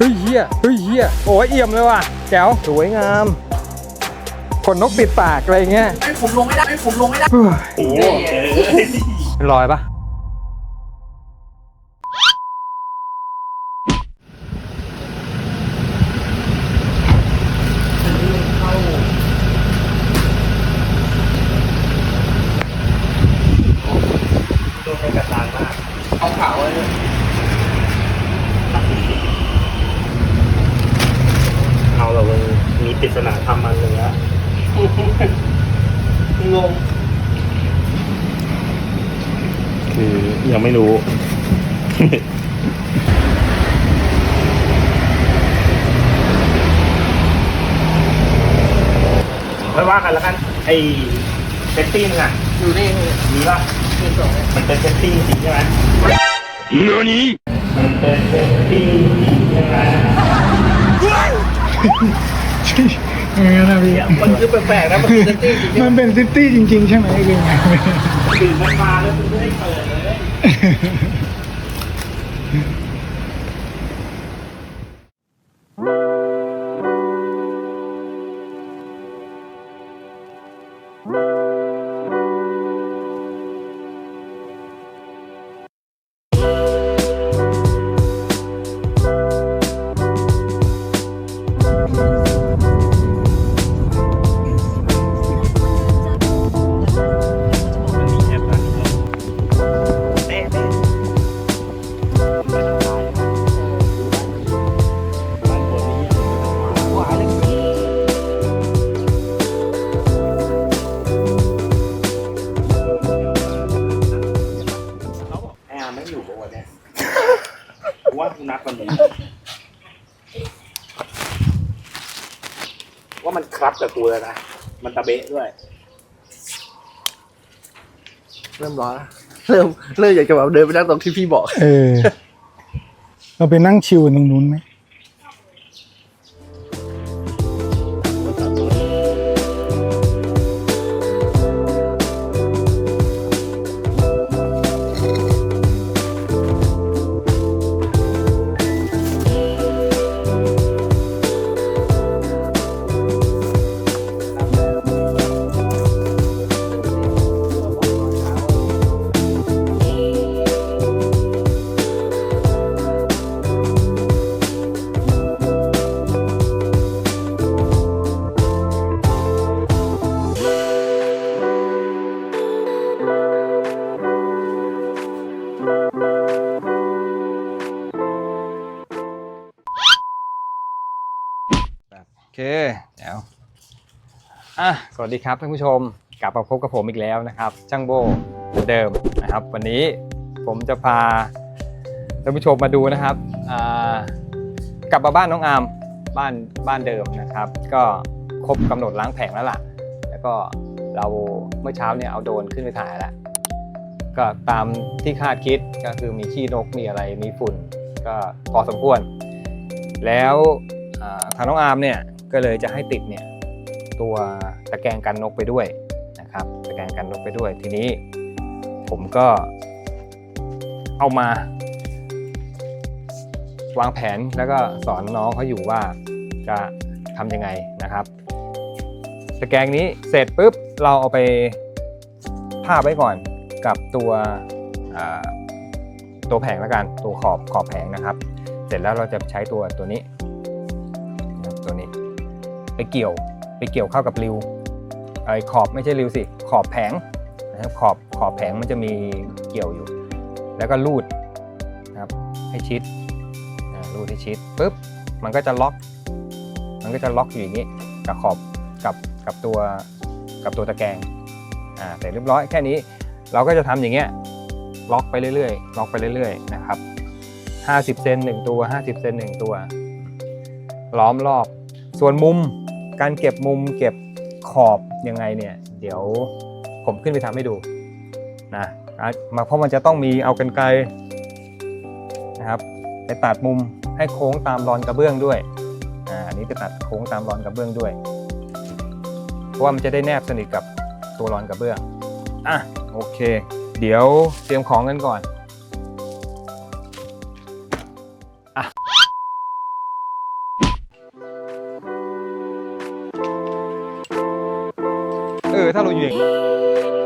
เฮ้ยเฮียเฮ้ยเฮียโอ้ยเอี่ยมเลยว่ะแจ๋วสวยงามขนนกปิดปากอะไรเงี้ยให้ผมลงไม่ได้ให้ผมลงไม่ได้เฮ้ยโอ้โหเป็นรอยปะตัวเป็นกระตางมากเอาขาวเลย เอาเราเลยมี ปริศนาธรรมมันเลยนะงงคือยังไม่รู้ ไม่ว่ากันแล้วกัน ไอ้เซตติ้งอะอยู่นี่มีป่ะมีสองมันเป็นเซตติ้งจริงใช่ไหมมันเป็นเซตติ้งจริงใช่ไหม มันคือแปลกๆนะมันคือเซตติ้งจริงมันเป็นซิตี้จริง ๆ ใช่ไหมคือไงตื่นมันมาแล้วคุณไม่ได้เปิดเลย กับกูแล้วนะ มันตะเบะด้วย เริ่มร้อนแล้วเริ่มเริ่มอยากจะแบบเดินไปนั่งตรงที่พี่บอก เออ เราไปนั่งชิวตรงนู้นไหม วัสดีครับท่านผู้ชมกลับมาพบกับผมอีกแล้วนะครับช่างโบเหมือนเดิมนะครับ วันนี้ผมจะพาท่านผู้ชมมาดูนะครับกลับมาบ้านน้องอาร์มบ้านบ้านเดิมนะครับ ก็ครบกำหนดล้างแผงแล้วล่ะ แล้วก็เราเมื่อเช้าเนี่ยเอาโดรนขึ้นไปถ่ายแล้วก็ตามที่คาดคิดก็คือมีขี้นกมีอะไรมีฝุ่น ก็พอสมควร แล้วทางน้องอาร์มเนี่ยก็เลยจะให้ติดเนี่ย ตัวตะแกรงกันนกไปด้วยนะครับตะแกรงกันนกไปด้วย ทีนี้ผมก็เอามาวางแผนแล้วก็สอนน้องเขาอยู่ว่าจะทำยังไงนะครับตะแกรงนี้เสร็จปุ๊บเราเอาไปพาไว้ก่อนกับตัวตัวแผงแล้วกันตัวขอบขอบแผงนะครับ เสร็จแล้วเราจะใช้ตัวตัวนี้ตัวนี้ ไปเกี่ยว ไปเกี่ยวเข้ากับริวไอ้ขอบไม่ใช่ริวสิ ขอบแผงนะครับขอบขอบแผงมันจะมีเกี่ยวอยู่ แล้วก็ลูดนะครับให้ชิดลูดให้ชิดปุ๊บมันก็จะล็อก มันก็จะล็อกอยู่อย่างนี้กับขอบกับกับตัวกับตัวตะแกรงอ่าเสร็จเรียบร้อยแค่นี้เราก็จะทำอย่างเงี้ยล็อกไปเรื่อยๆ ล็อกไปเรื่อยๆนะครับ50เซนหนึ่งตัว 50เซนหนึ่งตัว ล้อมรอบ ส่วนมุม การเก็บมุมเก็บขอบยังไงเนี่ย เดี๋ยวผมขึ้นไปทำให้ดูนะมาเพราะมันจะต้องมีเอากันไกลนะครับไปตัดมุมให้โค้งตามรอนกระเบื้องด้วยอันนี้ไปตัดโค้งตามรอนกระเบื้องด้วย เพราะว่ามันจะได้แนบสนิทกับตัวรอนกระเบื้องอะโอเค เดี๋ยวเตรียมของกันก่อน ถ้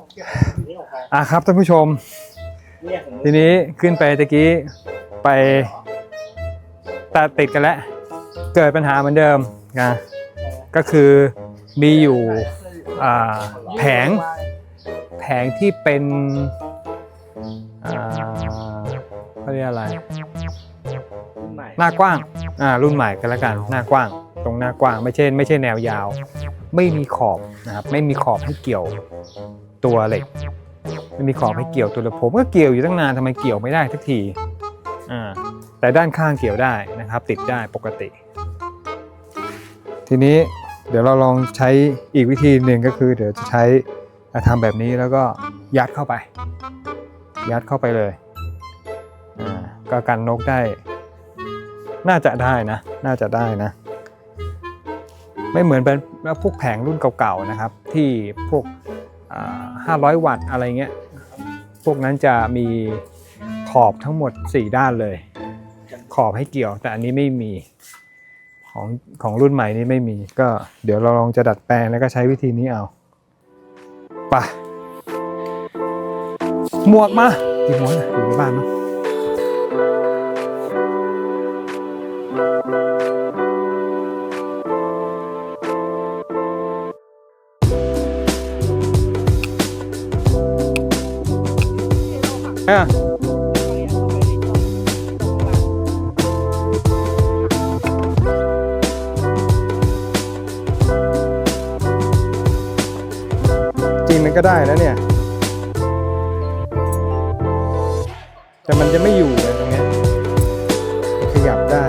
อเปล่าเก็บอยู่นี่ออกไปอะครับท่านผู้ชมเนี่ยผมทีนี้ขึ้นไปตะกี้ไปตัดติดกันแล้ว เกิดปัญหาเหมือนเดิมนะก็คือมีอยู่อ่าแผงแผงที่เป็นอ่าเขาเรียกอะไรใหม่หน้ากว้างอ่ารุ่นใหม่กันแล้วกัน หน้ากว้าง ตรงหน้ากว้างไม่ใช่ไม่ใช่แนวยาว ไม่มีขอบนะครับ ไม่มีขอบให้เกี่ยว ตัวเหล็กไม่มีขอบให้เกี่ยวตัวเล็กผมก็เกี่ยวอยู่ตั้งนานทำไมเกี่ยวไม่ได้สักทีอ่าแต่ด้านข้างเกี่ยวได้นะครับ ติดได้ปกติ ทีนี้เดี๋ยวเราลองใช้อีกวิธีหนึ่งก็คือ เดี๋ยวจะใช้ทำแบบนี้แล้วก็ยัดเข้าไป ยัดเข้าไปเลยอ่าก็กันนกได้ น่าจะได้นะ น่าจะได้นะ ไม่เหมือนเป็นพวกแผงรุ่นเก่าๆนะครับ ที่พวก 500 วัตต์อะไรเงี้ย พวกนั้นจะมีขอบทั้งหมด 4 ด้านเลย ขอบให้เกี่ยว แต่อันนี้ไม่มีของของรุ่นใหม่นี้ไม่มี ก็เดี๋ยวเราลองจะดัดแปลงแล้วก็ใช้วิธีนี้เอาไปหมวกมากี่หมวกนะอยู่ในบ้านมั้ง อะจริงมันก็ได้แล้วเนี่ย แต่มันจะไม่อยู่เลยตรงเนี้ยขยับได้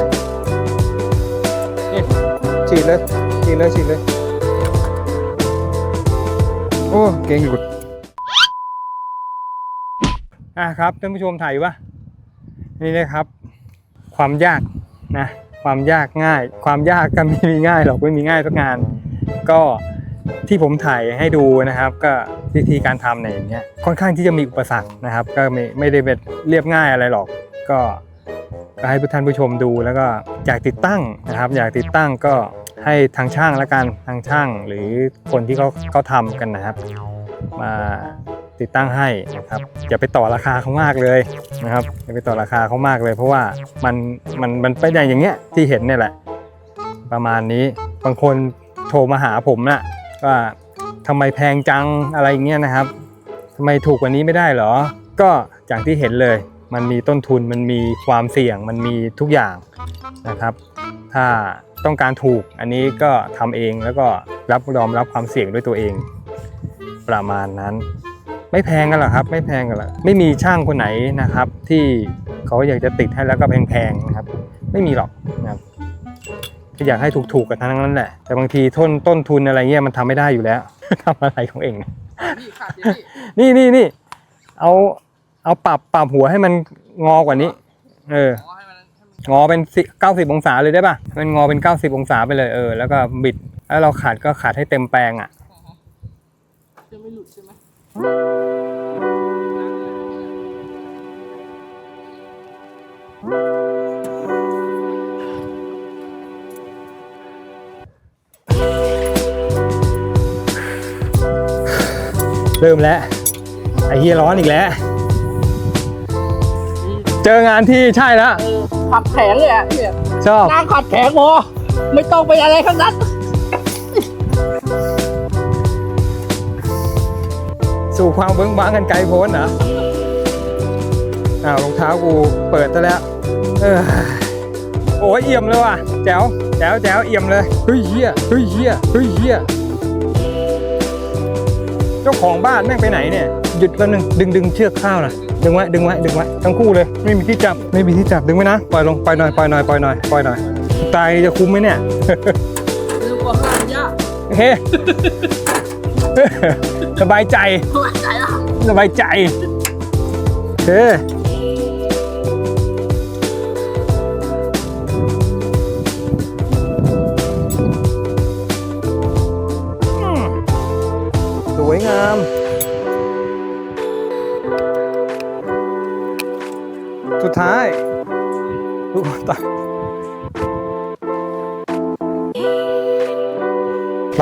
นี่ฉีดเลยฉีดเลยฉีดเลย โอ้ เก่งหลุด อะครับท่านผู้ชมถ่ายอยู่ปะนี่นะครับ ความยากนะความยากง่าย ความยากก็ไม่มีง่ายหรอกไม่มีง่ายทุกงาน ก็ที่ผมถ่ายให้ดูนะครับ ก็วิธีการทำเนี่ยอย่างเงี้ยค่อนข้างที่จะมีอุปสรรคนะครับ ก็ไม่ไม่ได้เป็นเรียบง่ายอะไรหรอก ก็ก็ให้ท่านผู้ชมดูแล้วก็อยากติดตั้งนะครับ อยากติดตั้งก็ให้ทางช่างละกันทางช่างหรือคนที่เขาเขาทำกันนะครับ มา ติดตั้งให้นะครับอย่าไปต่อราคาเขามากเลยนะครับอย่าไปต่อราคาเขามากเลย เพราะว่ามันมันมันไปได้อย่างเงี้ยที่เห็นเนี่ยแหละ ประมาณนี้บางคนโทรมาหาผมนะว่าทำไมแพงจังอะไรเงี้ยนะครับทำไมถูกกว่านี้ไม่ได้เหรอ ก็อย่างที่เห็นเลย มันมีต้นทุนมันมีความเสี่ยงมันมีทุกอย่างนะครับ ถ้าต้องการถูกอันนี้ก็ทำเองแล้วก็รับยอมรับความเสี่ยงด้วยตัวเอง ประมาณนั้น ไม่แพงกันหรอกครับ ไม่แพงกันหรอกไม่มีช่างคนไหนนะครับ ที่เขาอยากจะติดให้แล้วก็แพงๆนะครับ ไม่มีหรอกนะครับก็อยากให้ถูกๆกันทั้งนั้นแหละ แต่บางทีต้นต้นทุนอะไรเงี้ยมันทำไม่ได้อยู่แล้วทำอะไรของเองนี่ขาดที่นี่นี่นี่นี่เอาเอาปรับปรับหัวให้มันงอกว่านี้ เออขอให้มันให้มันงอเป็นเก้าสิบองศาเลยได้ป่ะมันงอเป็นเก้าสิบองศาไปเลยเออแล้วก็บิดแล้วเราขาดก็ขาดให้เต็มแปลงอะจะไม่หลุดใช่ไหม เริ่มแล้ว ไอ้เฮียร้อนอีกแล้ว เจองานที่ใช่แล้วเออขัดแผงเลยอะเนี่ยชอบ นั่งขัดแผงพอไม่ต้องไปอะไรทั้งนั้น สู่ความเบิ้งบางกันไกลโพ้นเหรออ้าวรองเท้ากูเปิดซะแล้วเออโอ้ยเอี่ยมเลยว่ะแจ๋วแจ๋วแจ๋วเอี่ยมเลยเฮ้ยเฮียเฮ้ยเฮียเฮ้ยเฮียเจ้าของบ้านแม่งไปไหนเนี่ยหยุดแป๊บนึงดึงดึงเชือกข้าวน่อยดึงไว้ดึงไว้ดึงไว้ทั้งคู่เลย ไม่มีที่จับไม่มีที่จับดึงไว้นะปล่อยลงปล่อยหน่อยปล่อยหน่อยปล่อยหน่อยปล่อยหน่อยตายจะคุ้มไหมเนี่ยดูว่าห้ามยากเฮ้ สบายใจ สบายใจละสบายใจเฮ้อืมสวยงามสุดท้ายลูกตาไป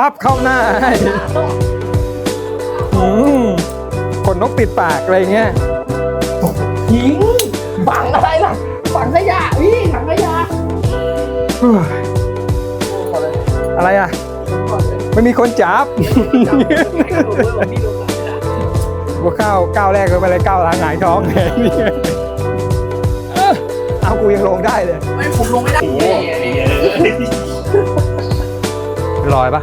พับเข้าหน้าให้อืมขนนกปิดปากอะไรเงี้ยหิงฝังอะไรล่ะฝังขยะพี่ถังขยะอะไรอะ ไม่มีคนจับว่าก้าวก้าวแรกก็ไปเลยก้าวหลังหงายท้องเลยเอ้อเอากูยังลงได้เลย ไม่ผมลงไม่ได้ลอยปะ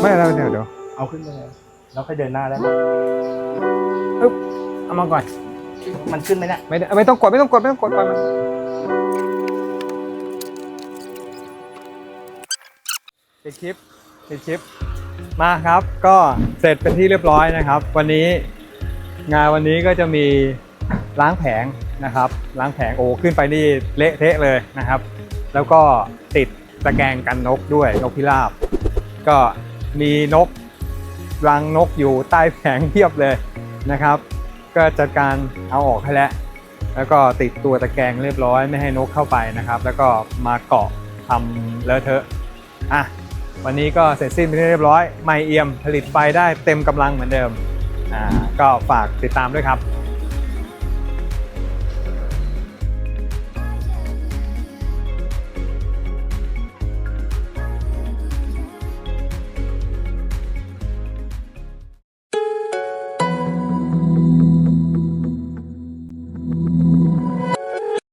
ไม่แล้วเดี๋ยวเดี๋ยวเอาขึ้นไปเลยแล้วค่อยเดินหน้าได้เอามาก่อน มันขึ้นไหมเนี่ยไม่ได้ไม่ต้องกดไม่ต้องกดไม่ต้องกดปล่อยมันปิดคลิปปิดคลิป มาครับ ก็เสร็จเป็นที่เรียบร้อยนะครับ วันนี้งานวันนี้ก็จะมีล้างแผงนะครับ ล้างแผงโอ้ขึ้นไปนี่เละเทะเลยนะครับ แล้วก็ติดตะแกรงกันนกด้วยนกพิราบ ก็ มีนกรังนกอยู่ใต้แผงเทียบเลยนะครับ ก็จัดการเอาออกให้แล้วแล้วก็ติดตัวตะแกรงเรียบร้อยไม่ให้นกเข้าไปนะครับ แล้วก็มาเกาะทำเลอะเทอะอะวันนี้ก็เสร็จสิ้นไปเรียบร้อย ไม่เอี่ยมผลิตไฟได้เต็มกำลังเหมือนเดิมอ่าก็ฝากติดตามด้วยครับ